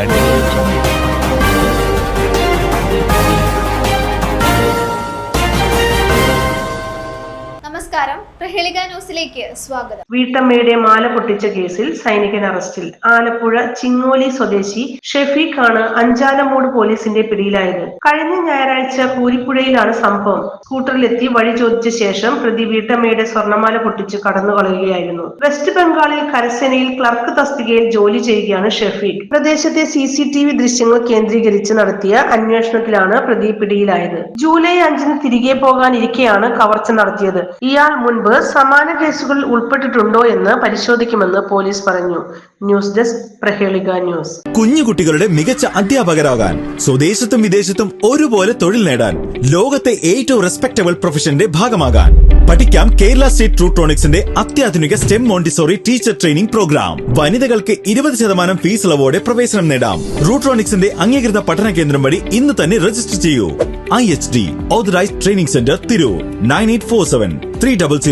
I need you. നമസ്കാരം. പ്രഹേളിക ന്യൂസിലേക്ക് സ്വാഗതം. വീട്ടമ്മയുടെ മാല പൊട്ടിച്ച കേസിൽ സൈനികൻ അറസ്റ്റിൽ. ആലപ്പുഴ ചിങ്ങോലി സ്വദേശി ഷെഫീഖ് ആണ് അഞ്ചാലമൂട് പോലീസിന്റെ പിടിയിലായത്. കഴിഞ്ഞ ഞായറാഴ്ച പൂരിപ്പുഴയിലാണ് സംഭവം. സ്കൂട്ടറിലെത്തി വഴി ചോദിച്ച ശേഷം പ്രതി വീട്ടമ്മയുടെ സ്വർണമാല പൊട്ടിച്ച് കടന്നു കളയുകയായിരുന്നു വെസ്റ്റ് ബംഗാളിൽ കരസേനയിൽ ക്ലർക്ക് തസ്തികയിൽ ജോലി ചെയ്യുകയാണ് ഷെഫീഖ്. പ്രദേശത്തെ സി സി ടി വി ദൃശ്യങ്ങൾ കേന്ദ്രീകരിച്ച് നടത്തിയ അന്വേഷണത്തിലാണ് പ്രതി പിടിയിലായത്. ജൂലൈ അഞ്ചിന് തിരികെ പോകാനിരിക്കെയാണ് കവർച്ച നടത്തിയത്. ഇയാൾ മുൻപ് സമാന കേസുകൾ ഉൾപ്പെട്ടിട്ടുണ്ടോ എന്ന് പരിശോധിക്കുമെന്ന് പോലീസ് പറഞ്ഞു. News desk Prahelika news. കുഞ്ഞുകുട്ടികളുടെ മികച്ച അധ്യാപകരാകാൻ സ്വദേശത്തും വിദേശത്തും ഒരുപോലെ തൊഴിൽ നേടാൻ ലോകത്തെ ഏറ്റവും റെസ്പെക്ടബിൾ പ്രൊഫഷന്റെ ഭാഗമാകാൻ. പഠിക്കാം കേരള സ്റ്റേറ്റ് ട്രൂട്രോണിക്സിന്റെ അത്യാധുനിക STEM montessori teacher training programme. വനിതകൾക്ക് ഇരുപത് ശതമാനം ഫീസ് ഇളവോടെ പ്രവേശനം നേടാം. റൂട്രോണിക്സിന്റെ അംഗീകൃത പഠന കേന്ദ്രം വഴി ഇന്ന് തന്നെ രജിസ്റ്റർ ചെയ്യൂ. IHD, Authorized Training Center, Thiru, 9847 300